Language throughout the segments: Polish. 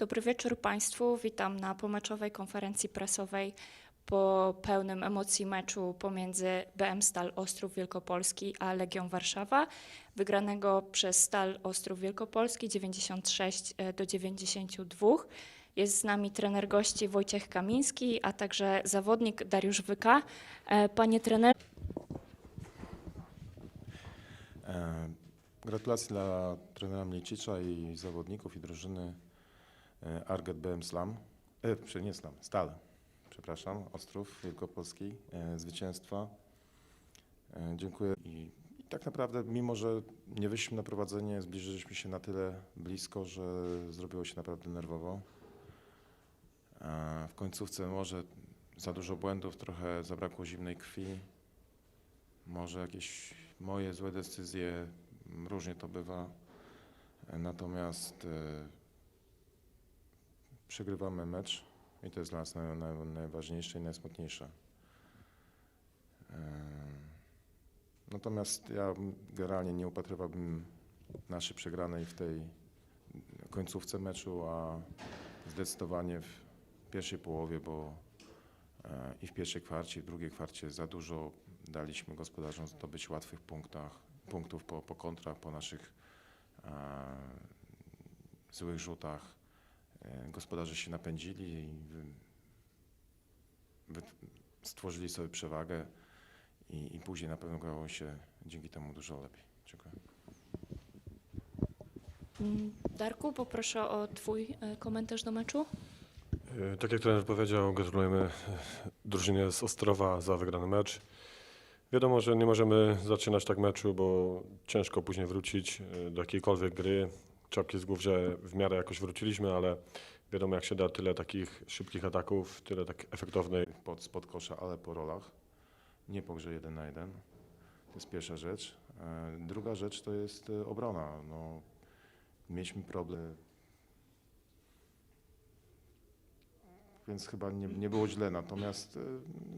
Dobry wieczór Państwu. Witam na pomeczowej konferencji prasowej po pełnym emocji meczu pomiędzy BM Stal Ostrów Wielkopolski a Legią Warszawa, wygranego przez Stal Ostrów Wielkopolski 96 do 92. Jest z nami trener gości Wojciech Kamiński, a także zawodnik Dariusz Wyka. E, Panie trenerze, E, Gratulacje dla trenera Mliczicza i zawodników i drużyny e, Arget BM Slam. E, nie Slam, Stal, przepraszam, Ostrów Wielkopolski, e, zwycięstwa. E, dziękuję. I, I tak naprawdę, mimo że nie wyszliśmy na prowadzenie, zbliżyliśmy się na tyle blisko, że zrobiło się naprawdę nerwowo. E, w końcówce może za dużo błędów, trochę zabrakło zimnej krwi. Może jakieś moje złe decyzje, różnie to bywa. E, Natomiast e, przegrywamy mecz i to jest dla nas naj, naj, najważniejsze i najsmutniejsze. E, Natomiast ja generalnie nie upatrywałbym naszej przegranej w tej końcówce meczu, a zdecydowanie w pierwszej połowie, bo e, i w pierwszej kwarcie, i w drugiej kwarcie za dużo daliśmy gospodarzom zdobyć łatwych punktach, punktów po, po kontrach, po naszych e, złych rzutach. E, gospodarze się napędzili i wy, wy, stworzyli sobie przewagę i, i później na pewno grało się dzięki temu dużo lepiej. Dziękuję. mm, Darku, poproszę o Twój e, komentarz do meczu. E, Tak jak trener powiedział, gratulujemy drużynie z Ostrowa za wygrany mecz. Wiadomo, że nie możemy zaczynać tak meczu, bo ciężko później wrócić do jakiejkolwiek gry. Czapki z głów, że w miarę jakoś wróciliśmy, ale wiadomo jak się da tyle takich szybkich ataków, tyle tak efektownej. Pod, spod kosza, ale po rolach. Nie po grze jeden na jeden. To jest pierwsza rzecz. E, Druga rzecz to jest e, obrona. No, mieliśmy problem. Więc chyba nie, nie było źle. Natomiast e,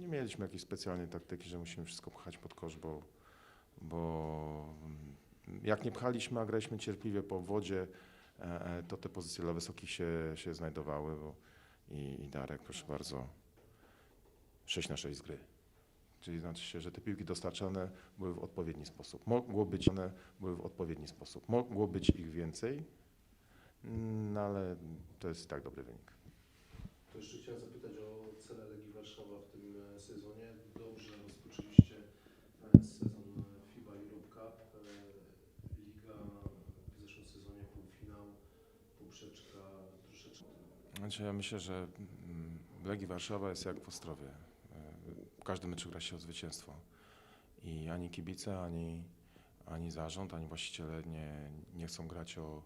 nie mieliśmy jakiejś specjalnej taktyki, że musimy wszystko pchać pod kosz, bo, bo mm, jak nie pchaliśmy, a graliśmy cierpliwie po wodzie, e, e, to te pozycje dla wysokich się, się znajdowały. Bo i, I Darek, proszę bardzo, 6 na 6 z gry. Czyli znaczy się, że te piłki dostarczane były w odpowiedni sposób. Mogło być one były w odpowiedni sposób. Mogło być ich więcej, mm, no ale to jest i tak dobry wynik. To jeszcze chciałem zapytać o cenę Legii Warszawa w tym e, sezonie. Dobrze rozpoczęliście e, sezon FIBA Europe Cup. E, Liga w zeszłym sezonie półfinał, poprzeczka troszeczkę. Znaczy ja myślę, że mm, Legii Warszawa jest jak w Ostrowie. E, W każdym meczu gra się o zwycięstwo. I ani kibice, ani, ani zarząd, ani właściciele nie, nie chcą grać o,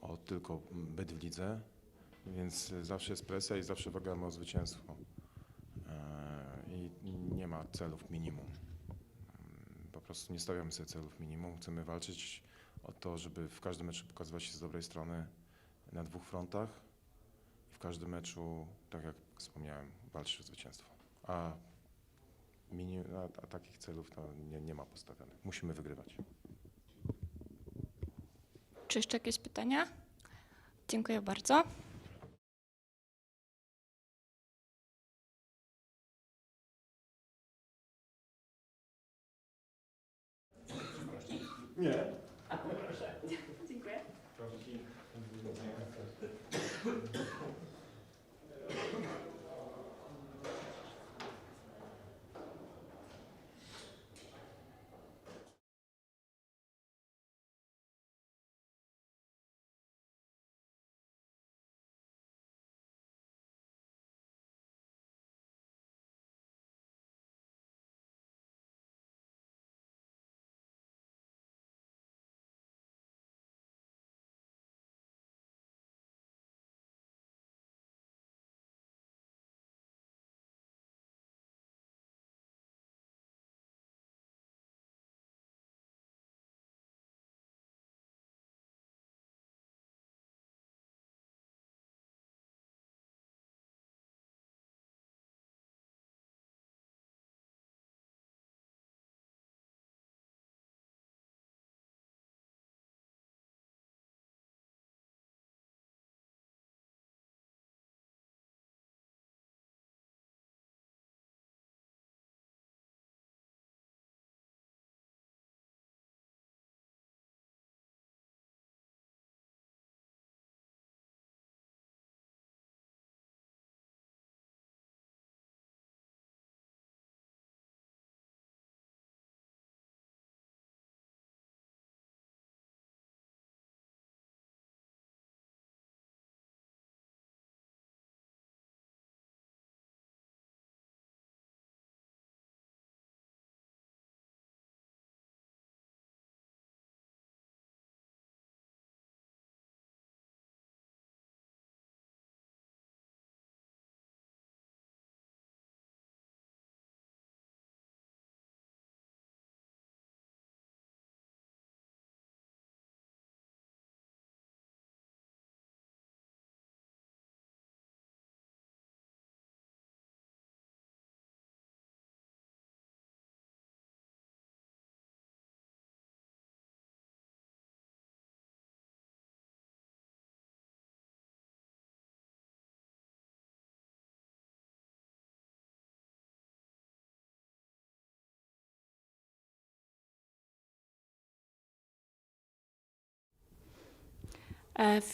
o tylko byt w lidze, więc zawsze jest presja i zawsze gramy o zwycięstwo. E, I nie ma celów minimum. Mm, Po prostu nie stawiamy sobie celów minimum. Chcemy walczyć o to, żeby w każdym meczu pokazywać się z dobrej strony na dwóch frontach każdym meczu, tak jak wspomniałem, walczysz o zwycięstwo. A, a, a takich celów to nie, nie ma postawionych. Musimy wygrywać. Czy jeszcze jakieś pytania? Dziękuję bardzo. Nie. A, proszę. Dziękuję. Proszę.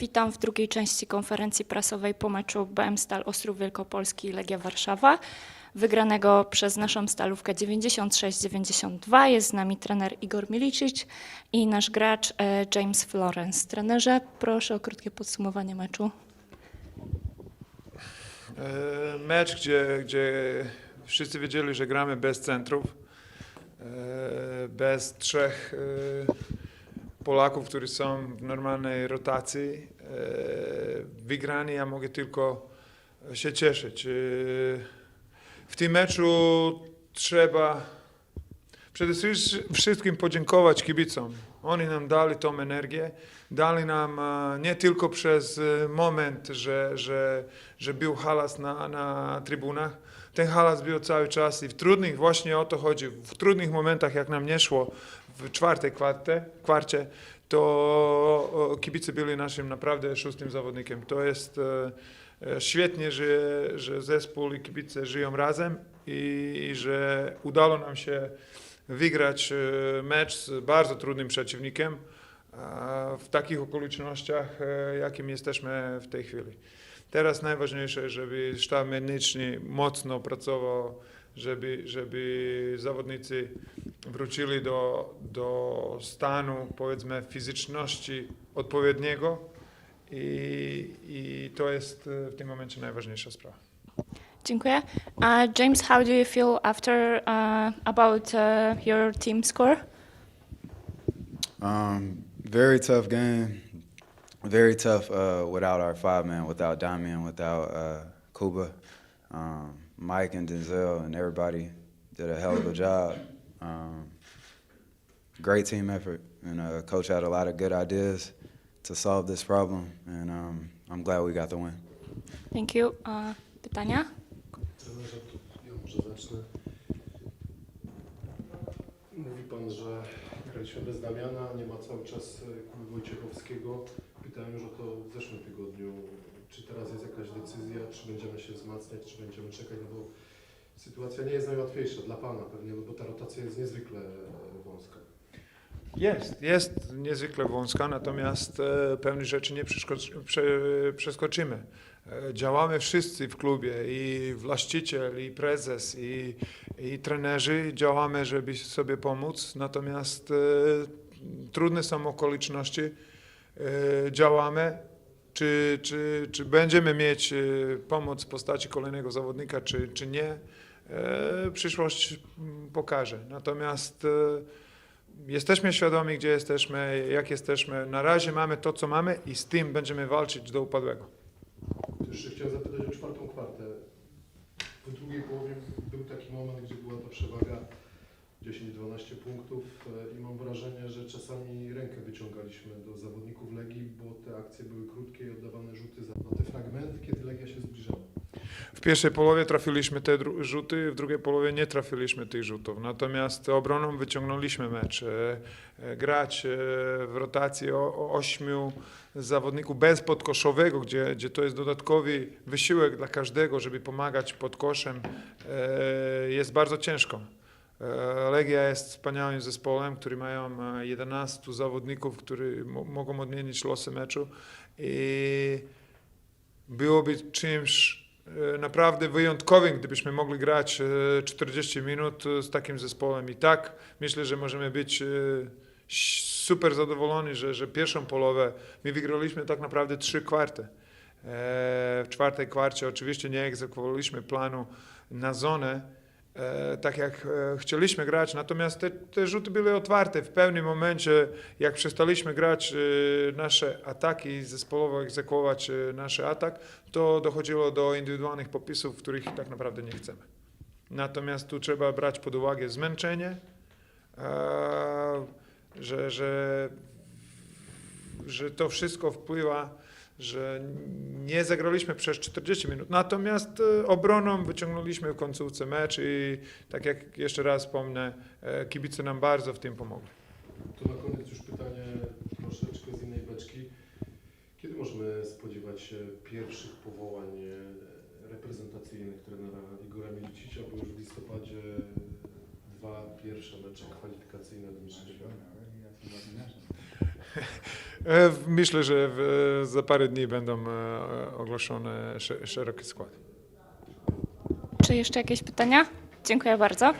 Witam w drugiej części konferencji prasowej po meczu BM Stal Ostrów Wielkopolski i Legia Warszawa, wygranego przez naszą stalówkę 96-92. Jest z nami trener Igor Milicic i nasz gracz e, James Florence. Trenerze, proszę o krótkie podsumowanie meczu. E, Mecz, gdzie, gdzie wszyscy wiedzieli, że gramy bez centrów, e, bez trzech e, Polaków, którzy są w normalnej rotacji. E, Wygrani, ja mogę tylko się cieszyć. E, W tym meczu trzeba przede wszystkim podziękować kibicom. Oni nam dali tą energię, dali nam e, nie tylko przez moment, że, że, że był halas na, na trybunach, ten halas był cały czas i w trudnych, właśnie o to chodzi, w trudnych momentach, jak nam nie szło w czwartej kwarcie, kwarcie to kibice byli naszym naprawdę szóstym zawodnikiem. To jest e, e, świetnie, że, że zespół i kibice żyją razem i, i że udało nam się wygrać e, mecz z bardzo trudnym przeciwnikiem w takich okolicznościach, jakim jesteśmy w tej chwili. Teraz najważniejsze, żeby sztab medyczny mocno pracował, żeby, żeby zawodnicy wrócili do, do stanu, powiedzmy, fizyczności odpowiedniego i, i to jest e, w tym momencie najważniejsza sprawa. Dziękuję. Uh, James, how do you feel after uh, about uh, your team score? Um, very tough game. Very tough uh, without our five man, without Damian, without uh, Kuba. Um, Mike and Denzel and everybody did a hell of a job. Um, great team effort, and uh, coach had a lot of good ideas to solve this problem, and um, I'm glad we got the win. Thank you. Uh, pytania? Ja może zacznę. Mówi Pan, że graliśmy bez Damiana, nie ma cały czas Kuby Wojciechowskiego. Pytałem już o to w zeszłym tygodniu. Decyzja, czy będziemy się wzmacniać, czy będziemy czekać, no bo sytuacja nie jest najłatwiejsza dla Pana pewnie, no bo ta rotacja jest niezwykle e, wąska. Jest, jest niezwykle wąska, natomiast e, pewnych rzeczy nie prze, przeskoczymy. E, działamy wszyscy w klubie, i właściciel, i prezes, i, i trenerzy, działamy, żeby sobie pomóc, natomiast e, trudne są okoliczności, e, działamy. Czy, czy, czy będziemy mieć e, pomoc w postaci kolejnego zawodnika, czy, czy nie, e, przyszłość mm, pokaże. Natomiast e, Jesteśmy świadomi, gdzie jesteśmy, jak jesteśmy. Na razie mamy to, co mamy i z tym będziemy walczyć do upadłego. Jeszcze chciałem zapytać o czwartą kwartę. W drugiej połowie był taki moment, gdzie była ta przewaga 10-12 punktów e, i mam wrażenie, że czasami rękę wyciągaliśmy do zawodników Legii, bo te akcje były krótkie i oddawane rzuty za te fragmenty, kiedy Legia się zbliżała. W pierwszej połowie trafiliśmy te rzuty, w drugiej połowie nie trafiliśmy tych rzutów. Natomiast obroną wyciągnęliśmy mecz. E, e, Grać w rotacji o, ośmiu zawodników bez podkoszowego, gdzie, gdzie to jest dodatkowy wysiłek dla każdego, żeby pomagać pod koszem, jest bardzo ciężko. E, Legia jest wspaniałym zespołem, który mają e, 11 zawodników, którzy mo- mogą odmienić losy meczu i byłoby czymś e, naprawdę wyjątkowym, gdybyśmy mogli grać e, 40 minut e, z takim zespołem. I tak myślę, że możemy być e, super zadowoleni, że, że pierwszą połowę my wygraliśmy tak naprawdę trzy kwarty. E, W czwartej kwarcie oczywiście nie egzekwowaliśmy planu na zonę, e, tak jak e, chcieliśmy grać, natomiast te, te rzuty były otwarte. W pewnym momencie, jak przestaliśmy grać e, nasze ataki, zespołowo egzekwować e, nasz atak, to dochodziło do indywidualnych popisów, których tak naprawdę nie chcemy. Natomiast tu trzeba brać pod uwagę zmęczenie, e, że, że, że to wszystko wpływa, że nie zagraliśmy przez 40 minut. Natomiast e, obroną wyciągnęliśmy w końcówce mecz i tak jak jeszcze raz wspomnę, e, kibice nam bardzo w tym pomogli. To na koniec już pytanie troszeczkę z innej beczki. Kiedy możemy spodziewać się pierwszych powołań e, reprezentacyjnych trenera Igora Milicicia, bo już w listopadzie dwa pierwsze mecze kwalifikacyjne do Mistrzostw Świata? E, Myślę, że w, za parę dni będą e, ogłoszone sze- szeroki skład. Czy jeszcze jakieś pytania? Dziękuję bardzo.